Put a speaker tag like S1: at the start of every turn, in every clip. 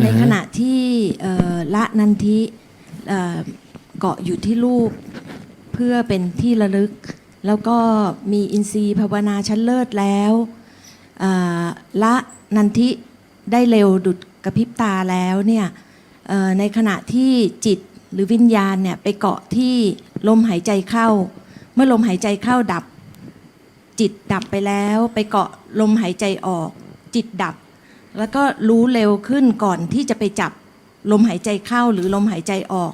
S1: ในขณะที่ละนันทิเกาะอยู่ที่รูปเพื่อเป็นที่ระลึก แล้วก็มีอินทรีย์ภาวนาชั้นเลิศแล้วละนันทิได้เร็วดุดกระพริบตาแล้วเนี่ยในขณะที่จิตหรือวิญญาณเนี่ยไปเกาะที่ลมหายใจเข้า เมื่อลมหายใจเข้าดับ จิตดับไปแล้ว ไปเกาะลมหายใจออก จิตดับ แล้วก็รู้เร็วขึ้นก่อนที่จะไปจับลมหายใจเข้าหรือลมหายใจออก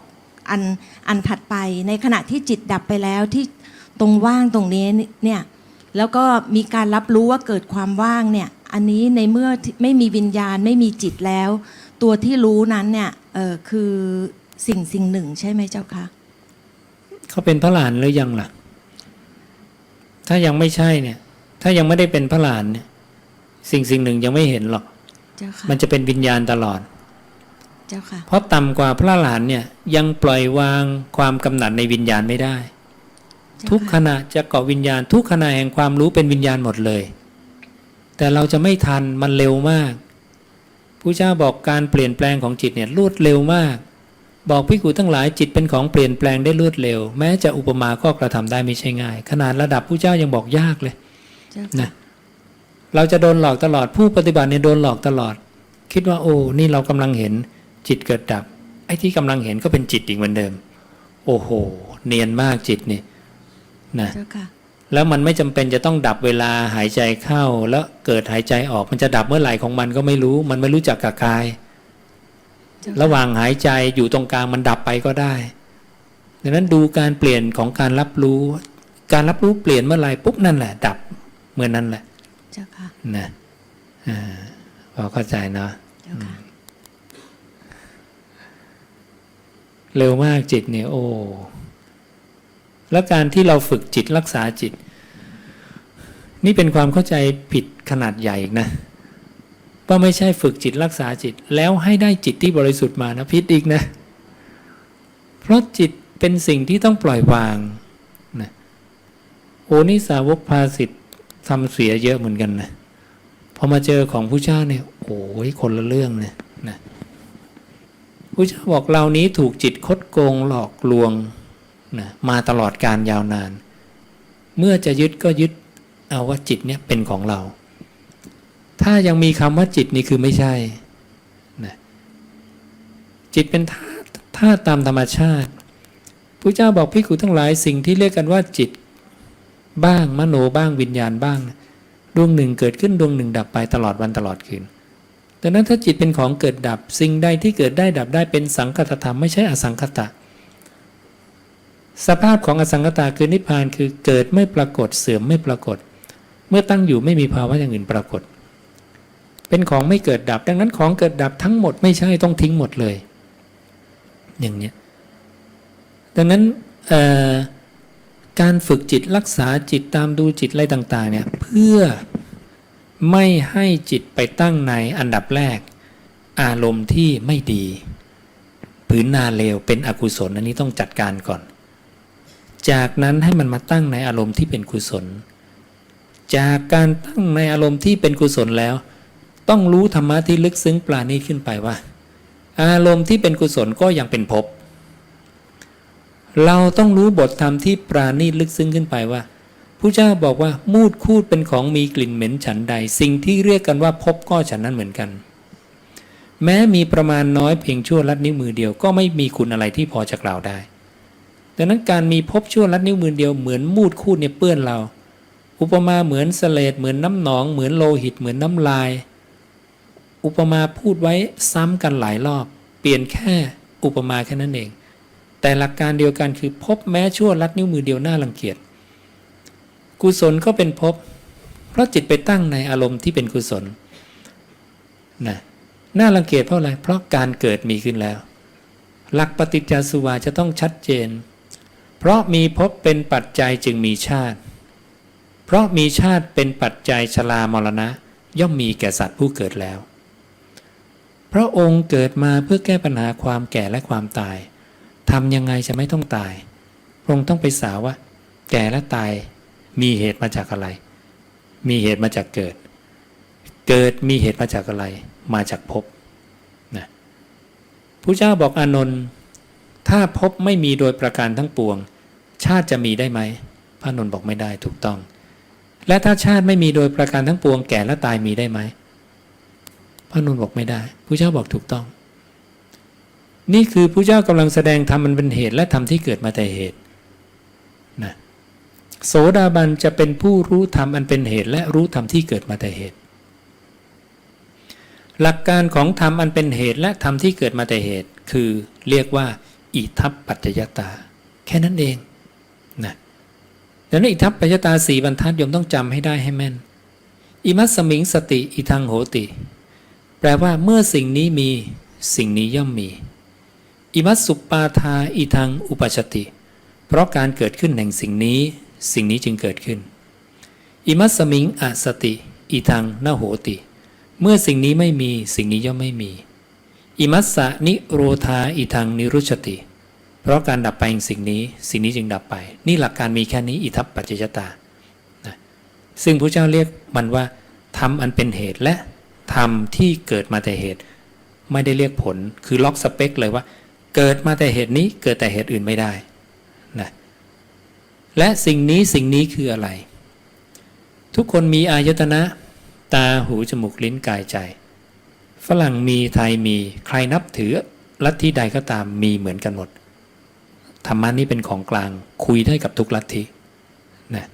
S1: อันอันถัดไปในขณะที่จิตดับไปแล้วที่ตรงว่างตรงนี้เนี่ยแล้วก็มีการรับรู้ว่าเกิดความว่างเนี่ยอันนี้ในเมื่อไม่มีวิญญาณไม่มีจิตแล้ว ตัวที่รู้นั้นเนี่ยเออคือสิ่งสิ่งหนึ่งใช่ไหมเจ้าคะ
S2: เขาเป็นพระหลานหรือยังล่ะ ถ้ายังไม่ใช่เนี่ย ถ้ายังไม่ได้เป็นพระหลานเนี่ย สิ่งสิ่งหนึ่งยังไม่เห็นหรอก มันจะเป็นวิญญาณตลอด
S1: เจ้าค่ะ
S2: เพราะต่ำกว่าพระหลานเนี่ยยังปล่อยวางความกำหนัดในวิญญาณไม่ได้
S1: เจ้า
S2: ทุกข
S1: ค่ะ
S2: ณะจะเกาะวิญญาณ ทุกขณะแห่งความรู้เป็นวิญญาณหมดเลย แต่เราจะไม่ทันมันเร็วมากผู้เจ้าบอกการเปลี่ยนแปลงของจิตเนี่ยรวดเร็วมาก บอกพิกูทั้งหลายจิตเป็นของเปลี่ยนแปลงได้รวดเร็ว แม้จะอุปมาก็กระทำได้ไม่ใช่ง่าย ขนาดระดับผู้เจ้ายังบอกยากเลย
S1: เจ้า
S2: นะ
S1: ค่ะ
S2: เราจะโดนหลอกตลอดผู้ปฏิบัติเนี่ยโดนหลอกตลอด คิดว่าโอ้นี่เรากำลังเห็นจิตเกิดดับ ไอ้ที่กำลังเห็นก็เป็นจิตอีกเหมือนเดิม โอ้โห เนียนมากจิตนี่นะ
S1: เจ้าค่ะ
S2: แล้วมันไม่จำเป็นจะต้องดับเวลาหายใจเข้า แล้วเกิดหายใจออกมันจะดับเมื่อไหร่ของมันก็ไม่รู้ มันไม่รู้จักกับกาย
S1: เจ้าค่ะ
S2: ระหว่างหายใจอยู่ตรงกลางมันดับไปก็ได้ดังนั้นดูการเปลี่ยนของการรับรู้ การรับรู้เปลี่ยนเมื่อไหร่ปุ๊บนั่นแหละ ดับเมื่อนั้นแหละ
S1: เจ้าค่ะ
S2: นะอ่าพอเข้าใจเนาะ
S1: เจ้าค่ะ
S2: เร็วมากจิตเนี่ยโอ้แล้วการที่เราฝึกจิตรักษาจิต นี่เป็นความเข้าใจผิดขนาดใหญ่อีกนะว่าไม่ใช่ฝึกจิตรักษาจิต แล้วให้ได้จิตที่บริสุทธิ์มานะพิษอีกนะ เพราะจิตเป็นสิ่งที่ต้องปล่อยวางนะโอ้นี่สาวกภาสิทธ์ ทำเสียเยอะเหมือนกันนะพอมาเจอของผู้เจ้าเนี่ยโอ้ยคนละเรื่องเนี่ยนะผู้เจ้าบอกเรานี้ถูกจิตคดโกงหลอกลวงนะมาตลอดการยาวนาน เมื่อจะยึดก็ยึดเอาว่าจิตเนี่ยเป็นของเรา ถ้ายังมีคำว่าจิตนี่คือไม่ใช่นะจิตเป็นธาตุธาตุตามธรรมชาติพระเจ้าบอกพิกุทั้งหลายสิ่งที่เรียกกันว่าจิต บ้าง มโนบ้างวิญญาณบ้าง ดวงหนึ่งเกิดขึ้นดวงหนึ่งดับไปตลอดวันตลอดคืนดังนั้นถ้าจิตเป็นของเกิดดับ สิ่งใดที่เกิดได้ดับได้เป็นสังคตธรรมไม่ใช่อสังคตะ สภาพของอสังคตาคือนิพพานคือเกิดไม่ปรากฏเสื่อมไม่ปรากฏ เมื่อตั้งอยู่ไม่มีภาวะอย่างอื่นปรากฏ เป็นของไม่เกิดดับ ดังนั้นของเกิดดับทั้งหมดไม่ใช่ต้องทิ้งหมดเลย อย่างเนี้ยดังนั้นเอ่อ การฝึกจิตรักษาจิตตามดูจิตอะไรต่างๆเนี่ยเพื่อไม่ให้จิตไปตั้งในอันดับแรก อารมณ์ที่ไม่ดีผืนนาเลวเป็นอกุศลอันนี้ต้องจัดการก่อน จากนั้นให้มันมาตั้งในอารมณ์ที่เป็นกุศล จากการตั้งในอารมณ์ที่เป็นกุศลแล้ว ต้องรู้ธรรมะที่ลึกซึ้งปราณีขึ้นไปว่า อารมณ์ที่เป็นกุศลก็ยังเป็นภพ เราต้องรู้บทธรรมที่ปราณีตลึกซึ้งขึ้นไปว่าผู้เจ้าบอกว่ามูดคูดเป็นของมีกลิ่นเหม็นฉันใด สิ่งที่เรียกกันว่าภพก็ฉันนั้นเหมือนกัน แม้มีประมาณน้อยเพียงชั่วลัดนิ้วมือเดียวก็ไม่มีคุณอะไรที่พอจะกล่าวได้ดังนั้นการมีภพชั่วลัดนิ้วมือเดียวเหมือนมูดคูดเนี่ยเปื้อนเรา อุปมาเหมือนเสลดเหมือนน้ำหนอง เหมือนโลหิตเหมือนน้ำลาย อุปมาพูดไว้ซ้ำกันหลายรอบ เปลี่ยนแค่อุปมาแค่นั้นเอง แต่หลักการเดียวกันคือพบแม้ชั่วลัดนิ้วมือเดียวน่ารังเกียจกุศลก็เป็นภพเพราะจิตไปตั้งในอารมณ์ที่เป็นกุศลนะน่ารังเกียจเพราะอะไร เพราะการเกิดมีขึ้นแล้ว หลักปฏิจจสุวาจะต้องชัดเจน เพราะมีภพเป็นปัจจัยจึงมีชาติ เพราะมีชาติเป็นปัจจัยชรามรณะ ย่อมมีแก่สัตว์ผู้เกิดแล้ว พระองค์เกิดมาเพื่อแก้ปัญหาความแก่และความตาย ทำยังไงจะไม่ต้องตายพระองค์ต้องไปสาวว่า แก่และตายมีเหตุมาจากอะไร มีเหตุมาจากเกิด เกิดมีเหตุมาจากอะไร มาจากภพนะผู้เจ้าบอกอานนท์ถ้าภพไม่มีโดยประการทั้งปวง ชาติจะมีได้ไหมพระนนท์บอกไม่ได้ถูกต้อง และถ้าชาติไม่มีโดยประการทั้งปวง แก่และตายมีได้ไหมพระนนท์บอกไม่ได้ผู้เจ้าบอกถูกต้อง นี่คือผู้เจ้ากำลังแสดงธรรมมันเป็นเหตุและธรรมที่เกิดมาแต่เหตุนะโสดาบันจะเป็นผู้รู้ธรรมอันเป็นเหตุและรู้ธรรมที่เกิดมาแต่เหตุ หลักการของธรรมอันเป็นเหตุและธรรมที่เกิดมาแต่เหตุ คือเรียกว่า อิทัปปัจจยตา แค่นั้นเองนะดังนั้นอิทัปปัจจยตาสี่บรรทัดยมต้องจำให้ได้ให้แม่น อิมัสสมิงสติอิทังโหติ แปลว่าเมื่อสิ่งนี้มีสิ่งนี้ย่อมมี อิมัสสุปาทาอิทังอุปชติ เพราะการเกิดขึ้นแห่งสิ่งนี้สิ่งนี้จึงเกิดขึ้น อิมัสสมิงอสติอิทังนโหติ เมื่อสิ่งนี้ไม่มีสิ่งนี้ย่อมไม่มี อิมัสสะนิโรธาอิทังนิรุชติ เพราะการดับไปแห่งสิ่งนี้ สิ่งนี้จึงดับไป นี่หลักการมีแค่นี้อิทัปปัจจยตานะซึ่งพระเจ้าเรียกมันว่าธรรมอันเป็นเหตุและธรรมที่เกิดมาแต่เหตุ ไม่ได้เรียกผลคือล็อกสเปคเลยว่า เกิดมาแต่เหตุนี้เกิดแต่เหตุอื่นไม่ได้นะและสิ่งนี้สิ่งนี้คืออะไร ทุกคนมีอายตนะ ตาหูจมูกลิ้นกายใจ ฝรั่งมีไทยมีใครนับถือลัทธิใดก็ตามมีเหมือนกันหมดธรรมะนี้เป็นของกลางคุยได้กับทุกลัทธินะ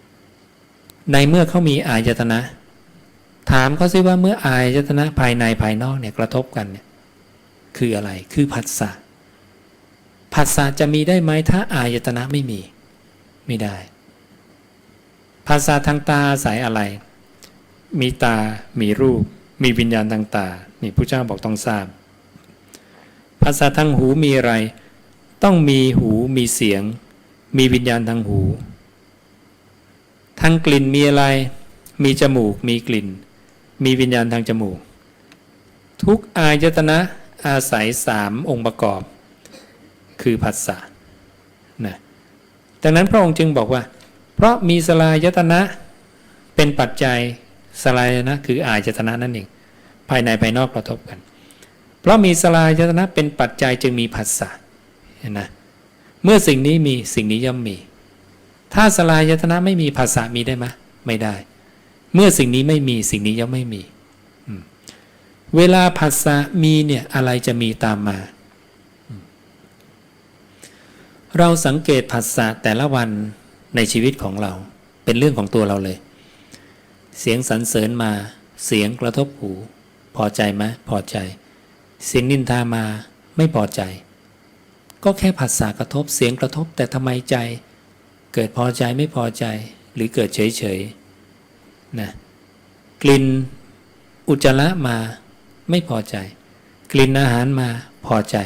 S2: ในเมื่อเขามีอายตนะ ถามเขาซิว่าเมื่ออายตนะภายในภายนอกเนี่ยกระทบกันเนี่ยคืออะไรคือผัสสะ ผัสสะจะมีได้ไหมถ้าอายตนะไม่มี ไม่ได้ภาษาทางตาอาศัยอะไร มีตา มีรูป มีวิญญาณทางตา นี่พระเจ้าบอกต้องทราบ ภาษาทางหูมีอะไร ต้องมีหู มีเสียง มีวิญญาณทางหู ทางกลิ่นมีอะไร มีจมูก มีกลิ่น มีวิญญาณทางจมูก ทุกอายตนะอาศัยสามองค์ประกอบ คือผัสสะนะดังนั้นพระองค์จึงบอกว่า เพราะมีสลายตนะเป็นปัจจัยสลายนะคืออายตนะนั่นเองภายในภายนอกกระทบกัน เพราะมีสลายตนะเป็นปัจจัยจึงมีผัสสะเห็นนะเมื่อสิ่งนี้มีสิ่งนี้ย่อมมี ถ้าสลายตนะไม่มีผัสสะมีได้ไหมไม่ได้ เมื่อสิ่งนี้ไม่มีสิ่งนี้ย่อมไม่มี เวลาผัสสะมีเนี่ยอะไรจะมีตามมาอืม เราสังเกตผัสสะแต่ละวันในชีวิตของเรา เป็นเรื่องของตัวเราเลย เสียงสรรเสริญมา เสียงกระทบหู พอใจไหมพอใจ เสียงนินทามาไม่พอใจ ก็แค่ผัสสะกระทบเสียงกระทบแต่ทำไมใจ เกิดพอใจไม่พอใจ หรือเกิดเฉยเฉยนะกลิ่นอุจจาระมาไม่พอใจ กลิ่นอาหารมาพอใจ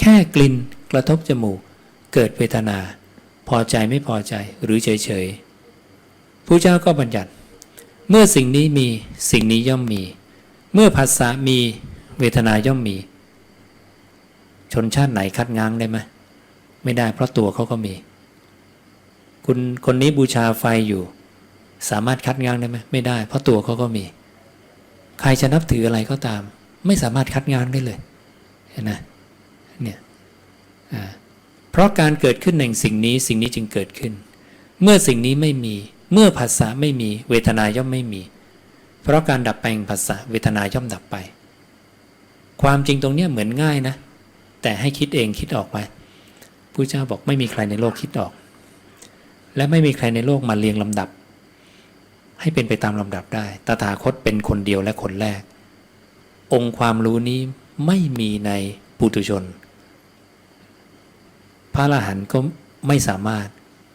S2: แค่กลิ่นกระทบจมูก เกิดเวทนา พอใจไม่พอใจหรือเฉยเฉยๆผู้เจ้าก็บัญญัติ เมื่อสิ่งนี้มีสิ่งนี้ย่อมมี เมื่อภาษามีเวทนาย่อมมี ชนชาติไหนคัดง้างได้ไหมไม่ได้เพราะตัวเขาก็มี คุณคนนี้บูชาไฟอยู่ สามารถคัดง้างได้ไหมไม่ได้ เพราะตัวเขาก็มี ใครจะนับถืออะไรก็ตาม ไม่สามารถคัดง้างได้เลยเห็นไหมเนี่ยอ่า เพราะการเกิดขึ้นแห่งสิ่งนี้สิ่งนี้จึงเกิดขึ้น เมื่อสิ่งนี้ไม่มี เมื่อภาษาไม่มี เวทนาย่อมไม่มี เพราะการดับไปแห่งภาษาเวทนาย่อมดับไป ความจริงตรงนี้เหมือนง่ายนะ แต่ให้คิดเองคิดออกไปผู้เจ้าบอกไม่มีใครในโลกคิดออก และไม่มีใครในโลกมาเรียงลำดับ ให้เป็นไปตามลำดับได้ ตถาคตเป็นคนเดียวและคนแรก องค์ความรู้นี้ไม่มีในปุถุชน พระอรหันต์ก็ไม่สามารถ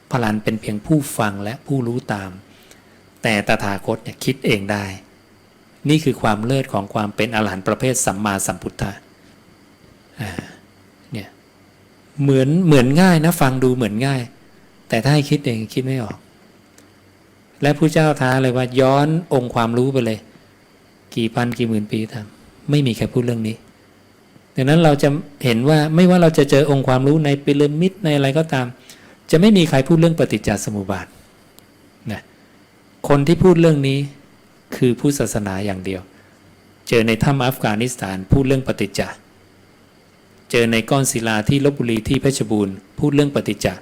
S2: พระอรหันต์เป็นเพียงผู้ฟังและผู้รู้ตาม แต่ตถาคตเนี่ยคิดเองได้ นี่คือความเลิศของความเป็นอรหันต์ประเภทสัมมาสัมพุทธะเนี่ยเหมือนเหมือนง่ายนะฟังดูเหมือนง่าย แต่ถ้าให้คิดเองคิดไม่ออก และผู้เจ้าท้าเลยว่าย้อนองค์ความรู้ไปเลย กี่พันกี่หมื่นปีทำไม่มีใครพูดเรื่องนี้ ดังนั้นเราจะเห็นว่าไม่ว่าเราจะเจอองค์ความรู้ในปิรามิดในอะไรก็ตาม จะไม่มีใครพูดเรื่องปฏิจจสมุปบาทนะคนที่พูดเรื่องนี้คือผู้ศาสนาอย่างเดียว เจอในถ้ำอัฟกานิสถานพูดเรื่องปฏิจจเจอในก้อนศิลาที่ลบบุรีที่เพชรบูรณ์พูดเรื่องปฏิจจ์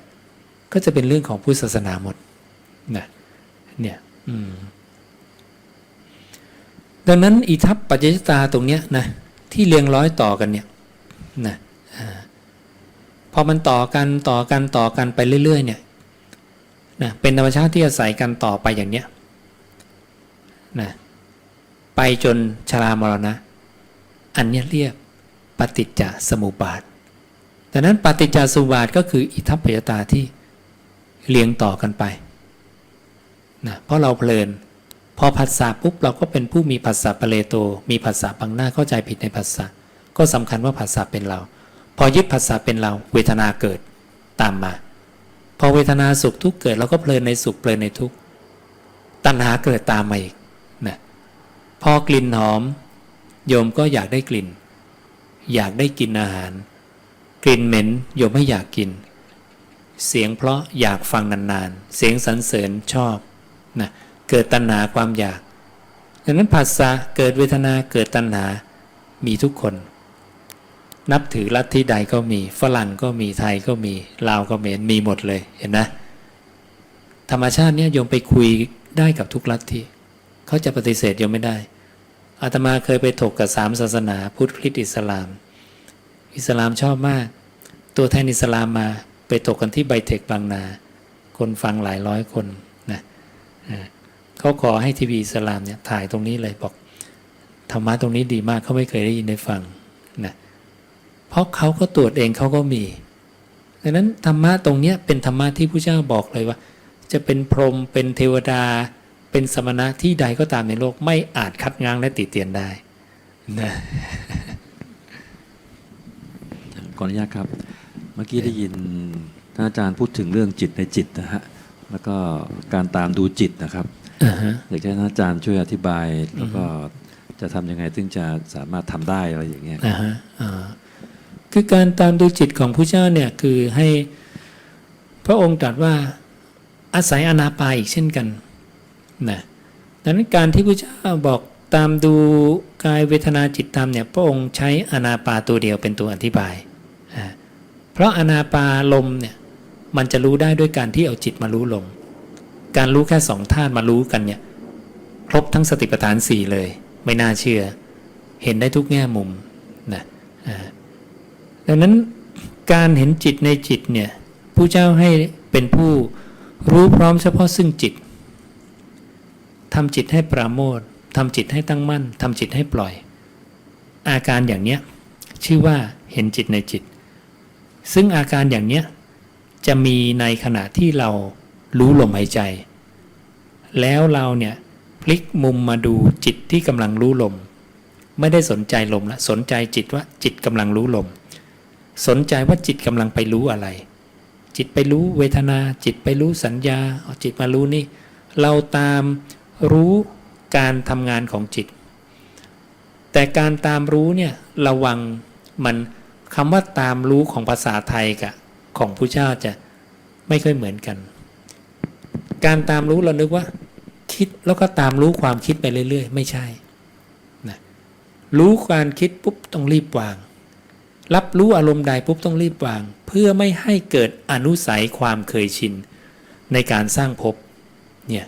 S2: ก็จะเป็นเรื่องของพุทธศาสนาหมดนะเนี่ยอืมดังนั้นอีทัพปัจจยตาตรงเนี้ยนะ ที่เรียงร้อยต่อกันเนี่ยนะพอมันต่อกันต่อกันต่อกันไปเรื่อย ๆ เนี่ยนะเป็นธรรมชาติที่อาศัยกันต่อไปอย่างเนี้ยนะไปจนชรามรณะ อันนี้เรียกปฏิจจสมุปบาทดังนั้นปฏิจจสมุปบาทก็คืออิทัปปยตาที่เรียงต่อกันไปนะเพราะเราเพลิน พอผัสสะปุ๊บเราก็เป็นผู้มีผัสสะปะเลโต มีผัสสะบังหน้าเข้าใจผิดในผัสสะก็สำคัญว่าผัสสะเป็นเรา พอยึดผัสสะเป็นเรา เวทนาเกิดตามมา พอเวทนาสุขทุกเกิดเราก็เพลินในสุขเพลินในทุกตัณหาเกิดตามมาอีกนะพอกลิ่นหอม โยมก็อยากได้กลิ่น อยากได้กินอาหาร กลิ่นเหม็นโยมไม่อยากกิน เสียงเพราะอยากฟังนานๆ เสียงสรรเสริญชอบนะ กิดตัณหาความอยากดังนั้นภาษาเกิดเวทนาเกิดตัณหา มีทุกคน นับถือลัทธิใดก็มี ฝรั่งก็มีไทยก็มีลาวก็มีมีหมดเลยเห็นนะ ธรรมชาติเนี่ยโยมไปคุยได้กับทุกลัทธิเขาจะปฏิเสธโยมไม่ได้อาตมาเคยไปถกกับสามศาสนาพุทธคริสต์อิสลาม อิสลามชอบมาก ตัวแทนอิสลามมาไปถกกันที่ไบเทคบางนา คนฟังหลายร้อยคน เขาขอให้ทีวีอิสลามเนี่ยถ่ายตรงนี้เลยบอกธรรมะตรงนี้ดีมากเขาไม่เคยได้ยินได้ฟังนะเพราะเขาก็ตรวจเองเขาก็มีดังนั้นธรรมะตรงเนี้ยเป็นธรรมะที่พระเจ้าบอกเลยว่า จะเป็นพรหมเป็นเทวดา เป็นสมณะที่ใดก็ตามในโลกไม่อาจคัดง้างและติเตียนได้นะ
S3: ขออนุญาตครับ เมื่อกี้ได้ยินท่านอาจารย์พูดถึงเรื่องจิตในจิตนะฮะแล้วก็การตามดูจิตนะครับ
S2: อ่าฮะ
S3: อยากจะให้ท่านอาจารย์ช่วยอธิบาย แล้วก็จะทำยังไงถึงจะสามารถทำได้อะไรอย่างเงี้ย
S2: อ่าฮะอ่าคือการตามดูจิตของผู้เจ้าเนี่ยคือให้พระองค์ตรัสว่าอาศัยอนาปาอีกเช่นกันนะดังนั้นการที่พระเจ้าบอกตามดูกายเวทนาจิตธรรมเนี่ยพระองค์ใช้อนาปาตัวเดียวเป็นตัวอธิบายอ่าเพราะอนาปาลมเนี่ยมันจะรู้ได้ด้วยการที่เอาจิตมารู้ลม การรู้แค่สองธาตุมารู้กันเนี่ยครบทั้งสติปัฏฐานสี่เลย ไม่น่าเชื่อ เห็นได้ทุกแง่มุมนะดังนั้นการเห็นจิตในจิตเนี่ยผู้เจ้าให้เป็นผู้รู้พร้อมเฉพาะซึ่งจิตทำจิตให้ปราโมททำจิตให้ตั้งมั่นทำจิตให้ปล่อย อาการอย่างเนี้ยชื่อว่าเห็นจิตในจิต ซึ่งอาการอย่างเนี้ยจะมีในขณะที่เรา รู้ลมหายใจ แล้วเราเนี่ยพลิกมุมมาดูจิตที่กำลังรู้ลม ไม่ได้สนใจลมละสนใจจิตว่าจิตกำลังรู้ลม สนใจว่าจิตกำลังไปรู้อะไร จิตไปรู้เวทนา จิตไปรู้สัญญาจิตมารู้นี่ เราตามรู้การทำงานของจิต แต่การตามรู้เนี่ยระวังมันคำว่าตามรู้ของภาษาไทยกับของผู้เจ้าจะไม่ค่อยเหมือนกัน การตามรู้เรานึกว่า คิดแล้วก็ตามรู้ความคิดไปเรื่อยๆ ไม่ใช่นะรู้การคิดปุ๊บต้องรีบวาง รับรู้อารมณ์ใดปุ๊บต้องรีบวาง เพื่อไม่ให้เกิดอนุสัยความเคยชิน ในการสร้างภพเนี่ย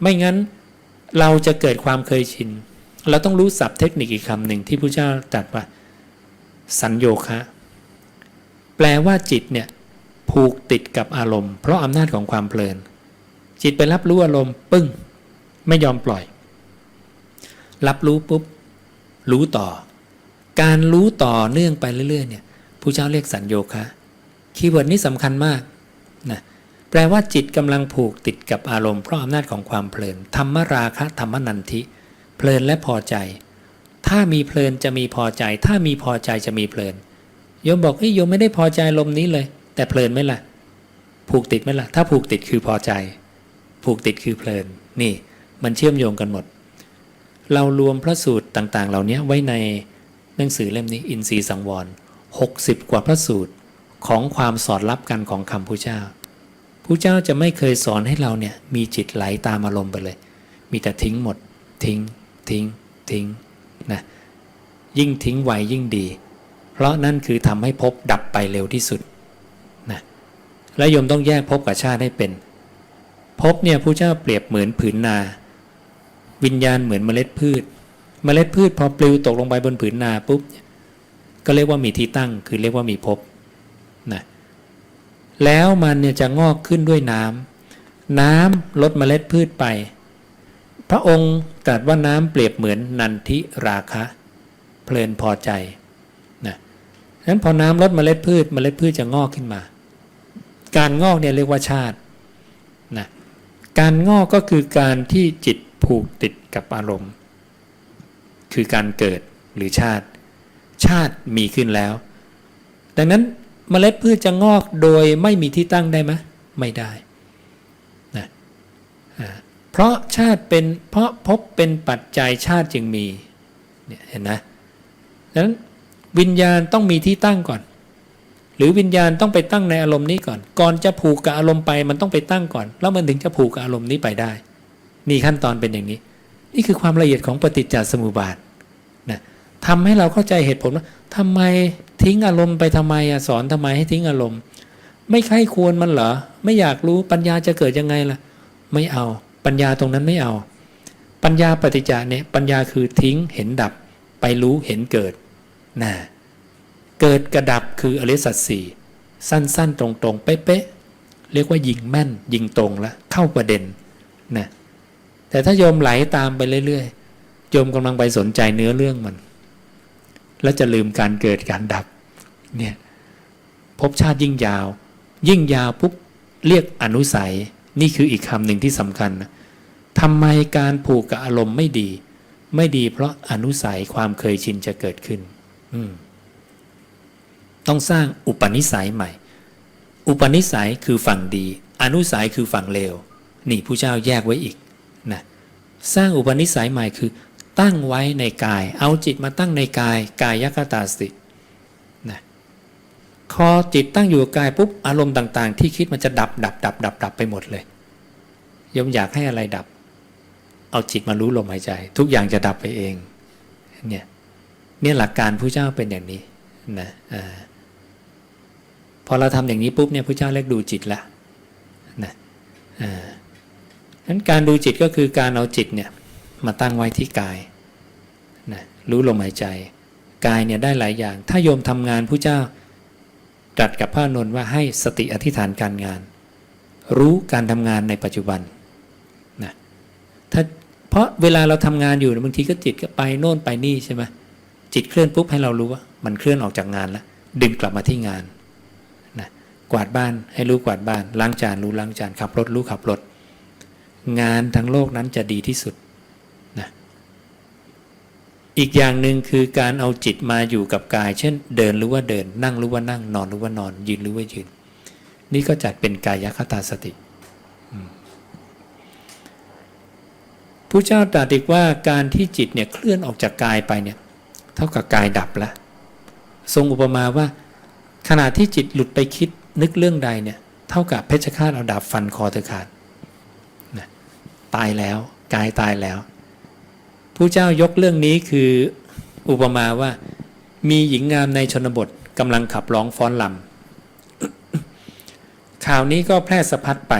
S2: ไม่งั้นเราจะเกิดความเคยชิน เราต้องรู้ศัพท์เทคนิคอีกคำหนึ่งที่พระเจ้าตรัสว่า สัญโยคะ แปลว่าจิตเนี่ย ผูกติดกับอารมณ์ เพราะอำนาจของความเพลิน จิตไปรับรู้อารมณ์ปึ้ง ไม่ยอมปล่อย รับรู้ปุ๊บ รู้ต่อ การรู้ต่อเนื่องไปเรื่อยๆเนี่ยผู้เจ้าเรียกสัญโยคะคีย์เวิร์ดนี้สำคัญมากนะแปลว่าจิตกำลังผูกติดกับอารมณ์เพราะอำนาจของความเพลิน ธรรมราคะธรรมนันทิ เพลินและพอใจ ถ้ามีเพลินจะมีพอใจ ถ้ามีพอใจจะมีเพลินโยมบอกเฮ้ยโยมไม่ได้พอใจลมนี้เลย แต่เพลินไหมล่ะ ผูกติดไหมล่ะ ถ้าผูกติดคือพอใจ ผูกติดคือเพลิน นี่ มันเชื่อมโยงกันหมด เรารวมพระสูตรต่าง ๆ เหล่านี้ไว้ในหนังสือเล่มนี้ อินทรีสังวร 60 กว่าพระสูตรของความสอดรับกันของคำพุทธเจ้าพุทธเจ้าจะไม่เคยสอนให้เราเนี่ยมีจิตไหลตามอารมณ์ไปเลย มีแต่ทิ้งหมด ทิ้ง ทิ้ง ทิ้งนะยิ่งทิ้งไวยิ่งดี เพราะนั่นคือทำให้ภพดับไปเร็วที่สุด และโยมต้องแยกภพกับชาติให้เป็นภพเนี่ยผู้เจ้าเปรียบเหมือนผืนนา วิญญาณเหมือนเมล็ดพืช เมล็ดพืชพอปลิวตกลงไปบนผืนนาปุ๊บก็เรียกว่ามีที่ตั้ง คือเรียกว่ามีภพนะแล้วมันเนี่ยจะงอกขึ้นด้วยน้ำน้ำลดเมล็ดพืชไป พระองค์ตรัสว่าน้ำเปรียบเหมือนนันทิราคะ เพลินพอใจนะนั้นพอน้ำลดเมล็ดพืชเมล็ดพืชจะงอกขึ้นมา การงอกเนี่ยเรียกว่าชาตินะการงอกก็คือการที่จิตผูกติดกับอารมณ์ คือการเกิดหรือชาติ ชาติมีขึ้นแล้ว ดังนั้นเมล็ดพืชจะงอกโดยไม่มีที่ตั้งได้ไหมไม่ได้นะเพราะชาติเป็นเพราะพบเป็นปัจจัยชาติจึงมีเนี่ยเห็นนะดังนั้นวิญญาณต้องมีที่ตั้งก่อน หรือวิญญาณต้องไปตั้งในอารมณ์นี้ก่อน ก่อนจะผูกกับอารมณ์ไปมันต้องไปตั้งก่อน แล้วมันถึงจะผูกกับอารมณ์นี้ไปได้ นี่ขั้นตอนเป็นอย่างนี้ นี่คือความละเอียดของปฏิจจสมุปบาทนะทำให้เราเข้าใจเหตุผลว่าทำไมทิ้งอารมณ์ไปทำไมอสอนทำไมให้ทิ้งอารมณ์ ไม่ใคร่ควรมันเหรอ ไม่อยากรู้ปัญญาจะเกิดยังไงล่ะ ไม่เอา ปัญญาตรงนั้นไม่เอา ปัญญาปฏิจจาเนี่ยปัญญาคือทิ้งเห็นดับ ไปรู้เห็นเกิดนะ เกิดกระดับคืออริสัจสี่สั้นๆ ตรงๆ เป๊ะๆเรียกว่ายิงแม่น ยิงตรงแล้วเข้าประเด็นนะแต่ถ้าโยมไหลตามไปเรื่อยๆโยมกำลังไปสนใจเนื้อเรื่องมัน แล้วจะลืมการเกิดการดับเนี่ยภพชาติยิ่งยาว ยิ่งยาวปุ๊บเรียกอนุสัยนี่คืออีกคำหนึ่งที่สำคัญนะทำไมการผูกกับอารมณ์ไม่ดี ไม่ดีเพราะอนุสัยความเคยชินจะเกิดขึ้น อืม ต้องสร้างอุปนิสัยใหม่ อุปนิสัยคือฝั่งดี อนุสัยคือฝั่งเลว นี่ผู้เจ้าแยกไว้อีกนะสร้างอุปนิสัยใหม่คือ ตั้งไว้ในกาย เอาจิตมาตั้งในกายกายยคตาสตินะพอจิตตั้งอยู่กับกายปุ๊บอารมณ์ต่าง ๆ ที่คิดมันจะดับดับดับดับดับไปหมดเลยยมอยากให้อะไรดับ เอาจิตมารู้ลมหายใจ ทุกอย่างจะดับไปเองเนี่ยเนี่ยหลักการผู้เจ้าเป็นอย่างนี้นะอ่า พอเราทำอย่างนี้ปุ๊บเนี่ยผู้เจ้าเรียกดูจิตละนะอ่านั้นการดูจิตก็คือการเอาจิตเนี่ยมาตั้งไว้ที่กายนะรู้ลมหายใจ กายเนี่ยได้หลายอย่าง ถ้าโยมทำงานผู้เจ้าตรัสกับพระนนท์ว่าให้สติอธิษฐานการงาน รู้การทำงานในปัจจุบันนะถ้าเพราะเวลาเราทำงานอยู่บางทีก็จิตก็ไปโน่นไปนี่ใช่ไหมจิตเคลื่อนปุ๊บให้เรารู้ว่า มันเคลื่อนออกจากงานแล้วดึงกลับมาที่งาน กวาดบ้านให้รู้กวาดบ้าน ล้างจานรู้ล้างจานขับรถรู้ขับรถ งานทั้งโลกนั้นจะดีที่สุดนะอีกอย่างหนึ่งคือการเอาจิตมาอยู่กับกาย เช่น เดินรือว่าเดิน นั่งรือว่านั่ง นอนรือว่านอน ยืนรือว่ายืน นี่ก็จัดเป็นกายคตาสติผู้เจ้าตรัสอีกว่าการที่จิตเนี่ยเคลื่อนออกจากกายไปเนี่ยเท่ากับกายดับล้วทรงอุปมาว่าขณะที่จิตหลุดไปคิด นึกเรื่องใดเนี่ยเท่ากับเพชฌฆาตเอาดาบฟันคอเธอขาดนะตายแล้วกายตายแล้วผู้เจ้ายกเรื่องนี้คืออุปมาว่ามีหญิงงามในชนบทกำลังขับร้องฟ้อนลำข่าวนี้ก็แพร่สะพัดไป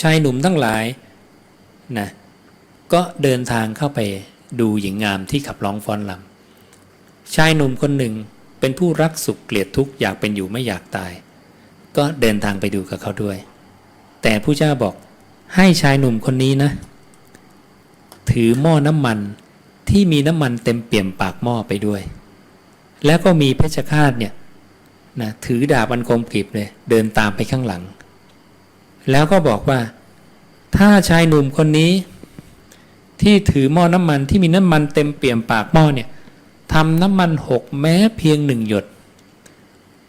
S2: ชายหนุ่มทั้งหลายนะก็เดินทางเข้าไปดูหญิงงามที่ขับร้องฟ้อนลำชายหนุ่มคนหนึ่ง เป็นผู้รักสุขเกลียดทุกข์อยากเป็นอยู่ไม่อยากตาย ก็เดินทางไปดูกับเขาด้วย แต่ผู้เจ้าบอกให้ชายหนุ่มคนนี้นะ ถือหม้อน้ำมันที่มีน้ำมันเต็มเปี่ยมปากหม้อไปด้วย แล้วก็มีเพชฌฆาตเนี่ยนะถือดาบอันคมกริบเลยเดินตามไปข้างหลัง แล้วก็บอกว่า ถ้าชายหนุ่มคนนี้ ที่ถือหม้อน้ำมันที่มีน้ำมันเต็มเปี่ยมปากหม้อเนี่ย ทำน้ำมันหกแม้เพียงหนึ่งหยด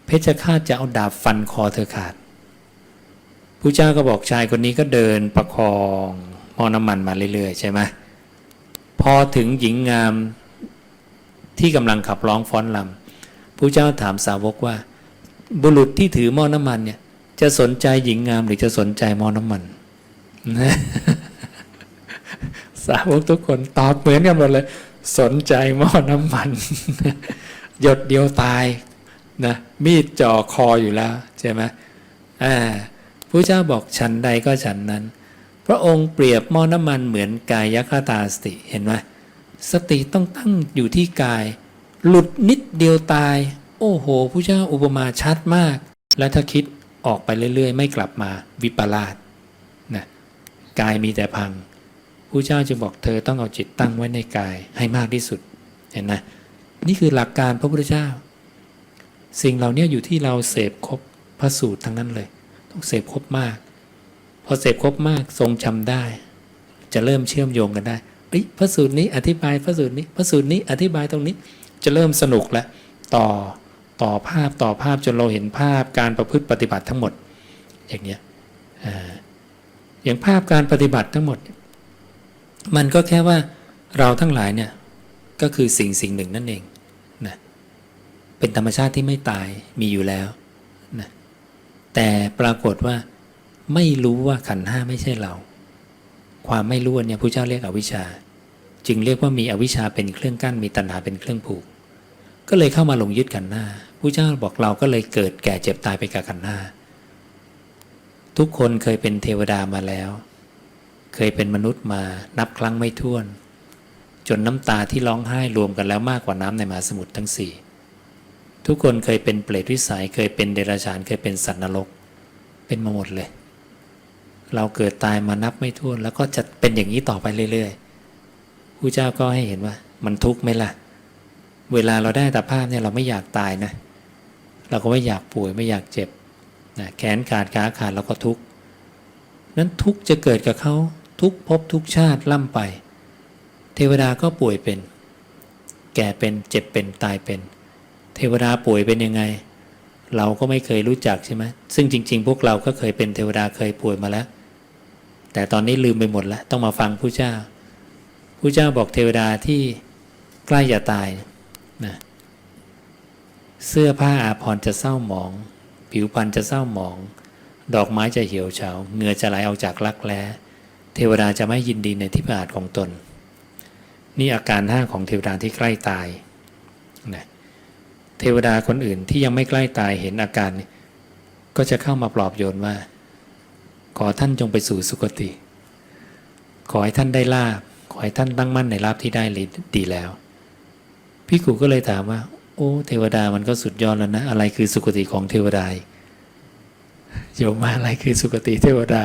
S2: เพชฌฆาตจะเอาดาบฟันคอเธอขาดผู้เจ้าก็บอกชายคนนี้ก็เดินประคองหม้อน้ำมันมาเรื่อยๆ ใช่ไหมพอถึงหญิงงามที่กำลังขับร้องฟ้อนลำผู้เจ้าถามสาวกว่า บุรุษที่ถือหม้อน้ำมันเนี่ยจะสนใจหญิงงามหรือจะสนใจหม้อน้ำมัน สาวกทุกคนตอบเหมือนกันหมดเลย สนใจหม้อน้ำมัน หยดเดียวตายนะมีดจ่อคออยู่แล้วใช่ไหมอ่าพระเจ้าบอกฉันใดก็ฉันนั้น พระองค์เปรียบหม้อน้ำมันเหมือนกายคตาสติเห็นไหมสติต้องตั้งอยู่ที่กาย หลุดนิดเดียวตาย โอ้โหพระเจ้าอุปมาชัดมาก และถ้าคิดออกไปเรื่อย ๆ ไม่กลับมาวิปลาสนะกายมีแต่พัง พระเจ้าจะบอกเธอต้องเอาจิตตั้งไว้ในกายให้มากที่สุด เห็นไหมนี่คือหลักการพระพุทธเจ้า สิ่งเหล่านี้อยู่ที่เราเสพครบพระสูตรทั้งนั้นเลย ต้องเสพครบมาก พอเสพครบมากทรงจำได้ จะเริ่มเชื่อมโยงกันได้เอ้ยพระสูตรนี้อธิบายพระสูตรนี้พระสูตรนี้อธิบายตรงนี้จะเริ่มสนุกแล้วต่อต่อภาพต่อภาพจนเราเห็นภาพการประพฤติปฏิบัติทั้งหมด อย่างเนี้ยออย่างภาพการปฏิบัติทั้งหมด มันก็แค่ว่าเราทั้งหลายเนี่ยก็คือสิ่งสิ่งหนึ่งนั่นเองนะเป็นธรรมชาติที่ไม่ตายมีอยู่แล้วนะแต่ปรากฏว่าไม่รู้ว่าขันห้าไม่ใช่เรา ความไม่รู้อันเนี่ยพระเจ้าเรียกอวิชชา จึงเรียกว่ามีอวิชชาเป็นเครื่องกั้นมีตัณหาเป็นเครื่องผูก ก็เลยเข้ามาลงยึดขันห้าพระเจ้าบอกเราก็เลยเกิดแก่เจ็บตายไปกับขันห้าทุกคนเคยเป็นเทวดามาแล้ว เคยเป็นมนุษย์มานับครั้งไม่ถ้วน จนน้ำตาที่ร้องไห้รวมกันแล้วมากกว่าน้ำในมหาสมุทรทั้งสี่ทุกคนเคยเป็นเปรตวิสัยเคยเป็นเดรัจฉานเคยเป็นสัตว์นรก เป็นมาหมดเลย เราเกิดตายมานับไม่ถ้วน แล้วก็จะเป็นอย่างนี้ต่อไปเรื่อยๆผู้เจ้าก็ให้เห็นว่า มันทุกข์ไหมล่ะ เวลาเราได้แต่ภาพเนี่ยเราไม่อยากตายนะ เราก็ไม่อยากป่วยไม่อยากเจ็บนะแขนขาดขาขาดเราก็ทุกข์นั้นทุกข์จะเกิดกับเขา ทุกภพทุกชาติล่ำไป เทวดาก็ป่วยเป็น แก่เป็นเจ็บเป็นตายเป็น เทวดาป่วยเป็นยังไง เราก็ไม่เคยรู้จักใช่ไหมซึ่งจริง ๆ พวกเราก็เคยเป็นเทวดาเคยป่วยมาแล้ว แต่ตอนนี้ลืมไปหมดแล้ว ต้องมาฟังผู้เจ้าผู้เจ้าบอกเทวดาที่ใกล้จะตายนะเสื้อผ้าอาภรณ์จะเศร้าหมอง ผิวพรรณจะเศร้าหมอง ดอกไม้จะเหี่ยวเฉาเหงื่อจะไหลออกจากรักแร้ เทวดาจะไม่ยินดีในที่ประหารของตน นี่อาการห้าของเทวดาที่ใกล้ตายนะเทวดาคนอื่นที่ยังไม่ใกล้ตายเห็นอาการ ก็จะเข้ามาปลอบโยนว่า ขอท่านจงไปสู่สุคติ ขอให้ท่านได้ลาบขอให้ท่านตั้งมั่นในลาบที่ได้ดีแล้ว พี่กูก็เลยถามว่า โอ้เทวดามันก็สุดยอดแล้วนะ อะไรคือสุคติของเทวดาโยมมาอะไรคือสุคติเทวดา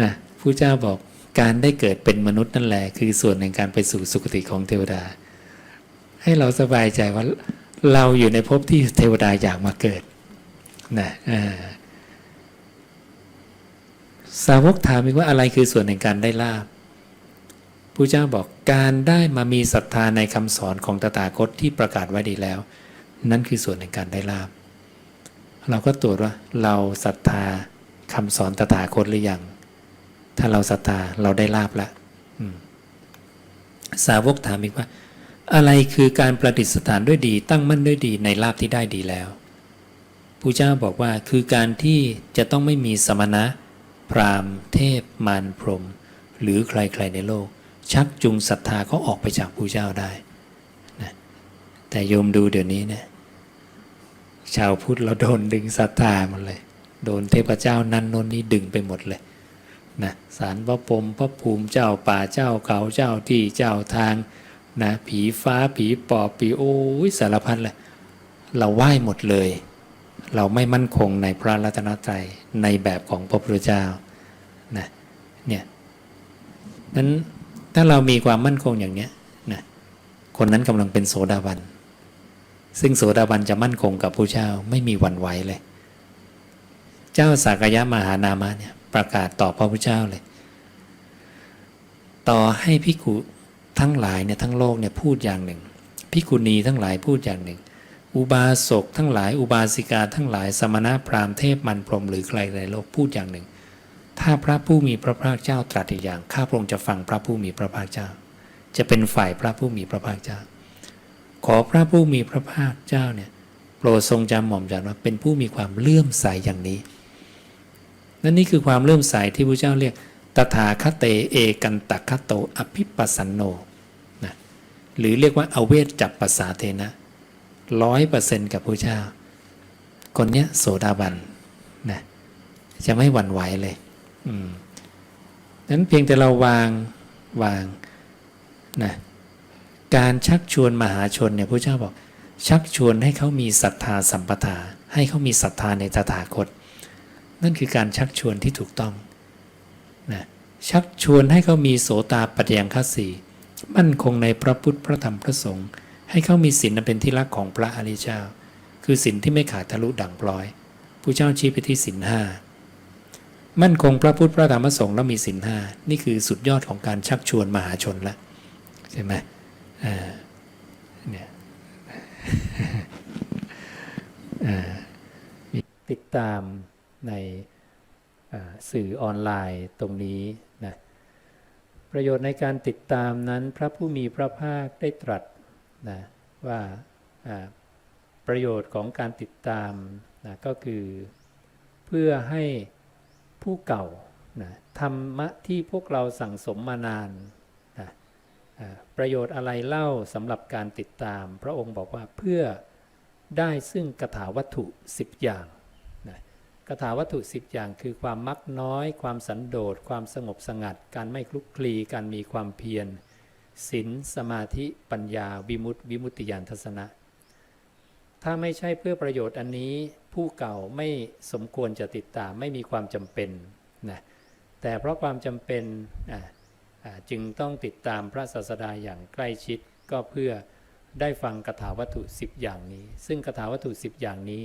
S2: นะ ผู้เจ้าบอกการได้เกิดเป็นมนุษย์นั่นแหละ คือส่วนในการไปสู่สุคติของเทวดา ให้เราสบายใจว่าเราอยู่ในภพที่เทวดาอยากมาเกิดนะสาวกถามอีกว่าอะไรคือส่วนในการได้ลาบผู้เจ้าบอกการได้มามีศรัทธาในคำสอนของตถาคตที่ประกาศไว้ดีแล้ว นั่นคือส่วนในการได้ลาบเราก็ตรวจว่าเราศรัทธาคำสอนตถาคตหรือยัง ถ้าเราศรัทธาเราได้ลาบแล้วสาวกถามอีกว่า อะไรคือการประดิษฐานด้วยดี ตั้งมั่นด้วยดีในลาบที่ได้ดีแล้วผู้เจ้าบอกว่าคือการที่จะต้องไม่มีสมณะ พราหมณ์ เทพ มารพรหมหรือใครๆในโลก ชักจูงศรัทธาเขาออกไปจากผู้เจ้าได้นะแต่โยมดูเดี๋ยวนี้นี่ยชาวพุทธเราโดนดึงศรัทธาหมดเลย โดนเทพเจ้านั้นน้นนี้ดึงไปหมดเลย นะสารพระพรมพระภูมิเจ้าป่าเจ้าเขาเจ้าที่เจ้าทางนะผีฟ้าผีปอบผีโอ้ยสารพัดเลยเราไหว้หมดเลย เราไม่มั่นคงในพระรัตนตรัยในแบบของพระพุทธเจ้านะเนี่ยนั้นถ้าเรามีความมั่นคงอย่างเนี้ยนะคนนั้นกำลังเป็นโสดาบัน ซึ่งโสดาบันจะมั่นคงกับพระเจ้าไม่มีวันไหวเลย เจ้าสากยะมหานามะเนี่ย ประกาศต่อพระพุทธเจ้าเลย ต่อให้พิกุทั้งหลายเนี่ยทั้งโลกเนี่ยพูดอย่างหนึ่งพิกุณีทั้งหลายพูดอย่างหนึ่ง อุบาสกทั้งหลาย อุบาสิกาทั้งหลาย สมณะพราหมณ์เทพมันพรหมหรือใครในโลกพูดอย่างหนึ่ง ถ้าพระผู้มีพระภาคเจ้าตรัสอีกอย่างข้าพระองค์จะฟังพระผู้มีพระภาคเจ้า จะเป็นฝ่ายพระผู้มีพระภาคเจ้า ขอพระผู้มีพระภาคเจ้าเนี่ยโปรดทรงจำหม่อมจันว่าเป็นผู้มีความเลื่อมใสอย่างนี้ นั่นนี่คือความเลื่อมใสที่พระเจ้าเรียกตถาคเตเอกันตคโตอภิปัสสันโนนะหรือเรียกว่าอเวทจับปัสสาเทนะร้อยเปอร์เซ็นต์กับพระเจ้า คนเนี้ยโสดาบันนะจะไม่หวั่นไหวเลยอืมนั้นเพียงแต่เราวางวางนะการชักชวนมหาชนเนี่ยพระเจ้าบอก ชักชวนให้เขามีศรัทธาสัมปทา ให้เขามีศรัทธาในตถาคต นั่นคือการชักชวนที่ถูกต้องนะชักชวนให้เขามีโสตาปัจยังคสีมั่นคงในพระพุทธพระธรรมพระสงฆ์ให้เขามีศีลอันเป็นที่รักของพระอริยเจ้า คือศีลที่ไม่ขาดทะลุด่งพลอยผู้เจ้าชี้ไปที่ศีลห้ามั่นคงพระพุทธพระธรรมพระสงฆ์แล้วมีศีลห้านี่คือสุดยอดของการชักชวนมหาชนแล้วใช่ไหมอ่าเนี่ยอ่าติดตาม ในสื่อออนไลน์ตรงนี้นะประโยชน์ในการติดตามนั้นพระผู้มีพระภาคได้ตรัสนะว่าประโยชน์ของการติดตามนะก็คือเพื่อให้ผู้เก่านะธรรมะที่พวกเราสั่งสมมานานนะประโยชน์อะไรเล่าสำหรับการติดตาม พระองค์บอกว่าเพื่อได้ซึ่งกถาวัตถุ 10 อย่าง นะกถาวัตถุ10อย่างคือความมักน้อย ความสันโดษ ความสงบสงัด การไม่คลุกคลี การมีความเพียรศีลสมาธิปัญญา วิมุตติ วิมุตติญาณทัศนะ ถ้าไม่ใช่เพื่อประโยชน์อันนี้ผู้เก่าไม่สมควรจะติดตามไม่มีความจำเป็นนะแต่เพราะความจำเป็นจึงต้องติดตามพระศาสดาอย่างใกล้ชิดก็เพื่อได้ฟังคาถาวัตถุ 10 อย่างนี้ ซึ่งคาถาวัตถุ 10 อย่างนี้